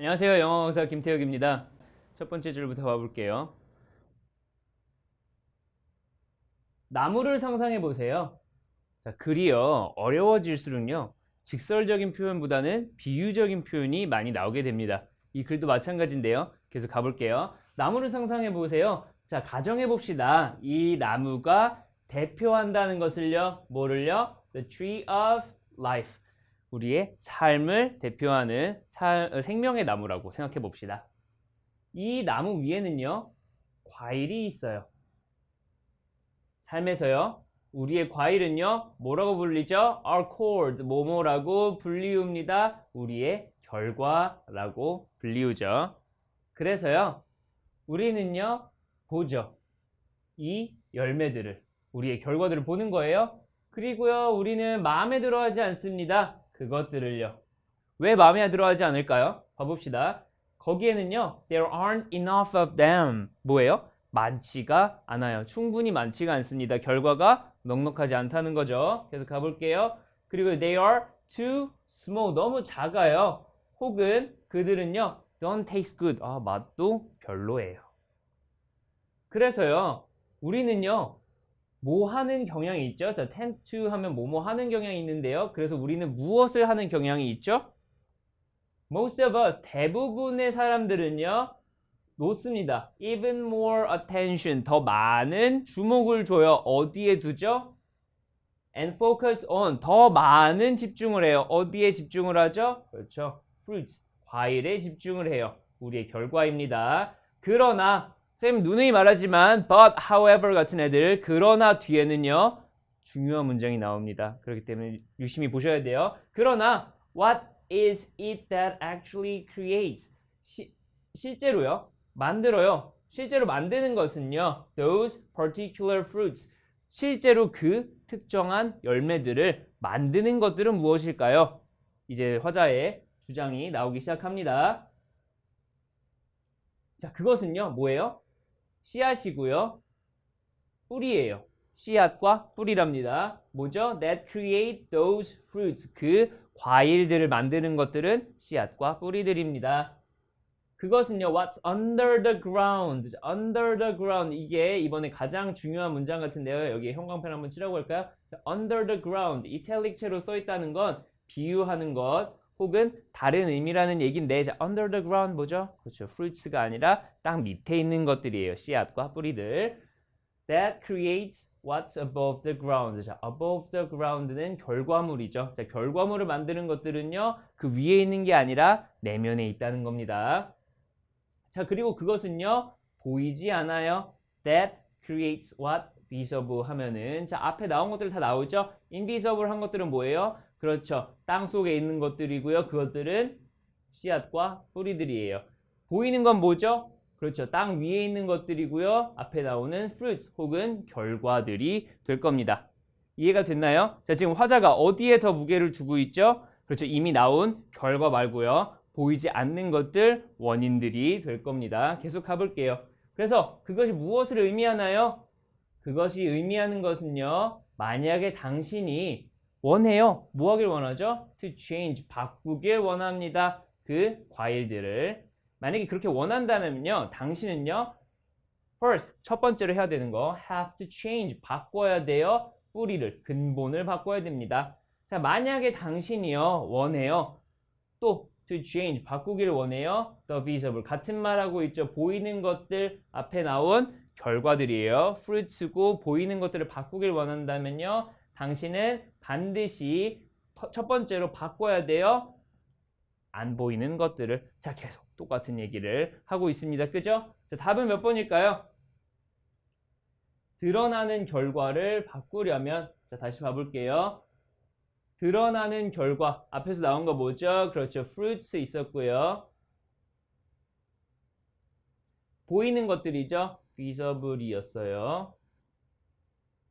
안녕하세요. 영어 강사 김태혁입니다. 첫 번째 줄부터 봐볼게요. 나무를 상상해 보세요. 자, 글이요. 어려워질수록요. 직설적인 표현보다는 비유적인 표현이 많이 나오게 됩니다. 이 글도 마찬가지인데요. 계속 가볼게요. 나무를 상상해 보세요. 자, 가정해 봅시다. 이 나무가 대표한다는 것을요. 뭐를요? The tree of life. 우리의 삶을 대표하는 살- 어, 생명의 나무라고 생각해 봅시다. 이 나무 위에는요, 과일이 있어요. 삶에서요, 우리의 과일은요, 뭐라고 불리죠? Are called, 뭐뭐라고 불리웁니다. 우리의 결과라고 불리우죠. 그래서요, 우리는요, 보죠. 이 열매들을, 우리의 결과들을 보는 거예요. 그리고요, 우리는 마음에 들어 하지 않습니다. 그것들을요. 왜 마음에 들어 하지 않을까요? 봐봅시다. 거기에는요, there aren't enough of them. 뭐예요? 많지가 않아요. 충분히 많지가 않습니다. 결과가 넉넉하지 않다는 거죠. 계속 가볼게요. 그리고 they are too small. 너무 작아요. 혹은 그들은요, don't taste good. 아, 맛도 별로예요. 그래서요, 우리는요, 뭐 하는 경향이 있죠? 자, tend to 하면 뭐뭐 하는 경향이 있는데요. 그래서 우리는 무엇을 하는 경향이 있죠? Most of us, 대부분의 사람들은요, 놓습니다. Even more attention, 더 많은 주목을 줘요. 어디에 두죠? And focus on, 더 많은 집중을 해요. 어디에 집중을 하죠? 그렇죠. Fruits, 과일에 집중을 해요. 우리의 결과입니다. 그러나, 선생님 누누이 말하지만, but, however 같은 애들, 그러나 뒤에는요, 중요한 문장이 나옵니다. 그렇기 때문에 유심히 보셔야 돼요. 그러나, what is it that actually creates? 시, 실제로요, 만들어요. 실제로 만드는 것은요, those particular fruits. 실제로 그 특정한 열매들을 만드는 것들은 무엇일까요? 이제 화자의 주장이 나오기 시작합니다. 자, 그것은요, 뭐예요? 씨앗이고요. 뿌리예요. 씨앗과 뿌리랍니다. 뭐죠? That create those fruits. 그 과일들을 만드는 것들은 씨앗과 뿌리들입니다. 그것은요, what's under the ground. under the ground. 이게 이번에 가장 중요한 문장 같은데요. 여기 형광펜 한번 칠하고 할까요? under the ground. 이탈릭체로 써 있다는 건 비유하는 것 혹은 다른 의미라는 얘기인데, 자, under the ground 뭐죠? 그렇죠. fruits가 아니라 땅 밑에 있는 것들이에요. 씨앗과 뿌리들. That creates what's above the ground. 자, above the ground는 결과물이죠. 자, 결과물을 만드는 것들은요, 그 위에 있는 게 아니라 내면에 있다는 겁니다. 자, 그리고 그것은요, 보이지 않아요. That creates what visible 하면은, 자, 앞에 나온 것들 다 나오죠? invisible 한 것들은 뭐예요? 그렇죠. 땅 속에 있는 것들이고요. 그것들은 씨앗과 뿌리들이에요. 보이는 건 뭐죠? 그렇죠. 땅 위에 있는 것들이고요. 앞에 나오는 fruits 혹은 결과들이 될 겁니다. 이해가 됐나요? 자, 지금 화자가 어디에 더 무게를 두고 있죠? 그렇죠. 이미 나온 결과 말고요. 보이지 않는 것들 원인들이 될 겁니다. 계속 가볼게요. 그래서 그것이 무엇을 의미하나요? 그것이 의미하는 것은요. 만약에 당신이 원해요. 뭐 하길 원하죠? To change, 바꾸길 원합니다. 그 과일들을. 만약에 그렇게 원한다면요. 당신은요. First, 첫 번째로 해야 되는 거 have to change, 바꿔야 돼요. 뿌리를, 근본을 바꿔야 됩니다. 자, 만약에 당신이요. 원해요. 또 to change, 바꾸기를 원해요. the visible, 같은 말하고 있죠. 보이는 것들 앞에 나온 결과들이에요. fruits고 보이는 것들을 바꾸길 원한다면요. 당신은 반드시 첫 번째로 바꿔야 돼요. 안 보이는 것들을. 자, 계속 똑같은 얘기를 하고 있습니다. 그죠? 자, 답은 몇 번일까요? 드러나는 결과를 바꾸려면, 자, 다시 봐볼게요. 드러나는 결과. 앞에서 나온 거 뭐죠? 그렇죠. fruits 있었고요. 보이는 것들이죠. visible이었어요.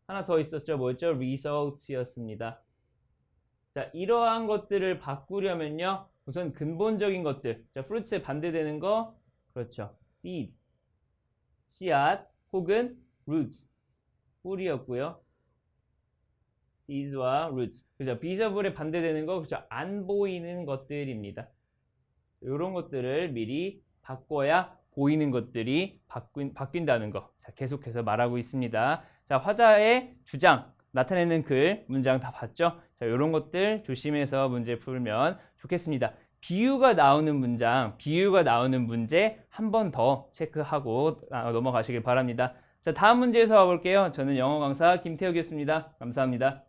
하나 더 있었죠. 뭐였죠? results이었습니다. 자, 이러한 것들을 바꾸려면요. 우선 근본적인 것들. 자, fruits에 반대되는 거. 그렇죠. seed. 씨앗 혹은 roots. 뿌리였고요. seeds와 roots. 그죠? visible에 반대되는 거. 그죠? 안 보이는 것들입니다. 이런 것들을 미리 바꿔야 보이는 것들이 바뀐, 바뀐다는 거. 자, 계속해서 말하고 있습니다. 자, 화자의 주장, 나타내는 글, 문장 다 봤죠? 자, 이런 것들 조심해서 문제 풀면 좋겠습니다. 비유가 나오는 문장, 비유가 나오는 문제 한 번 더 체크하고 아, 넘어가시길 바랍니다. 자, 다음 문제에서 와볼게요. 저는 영어 강사 김태욱이었습니다. 감사합니다.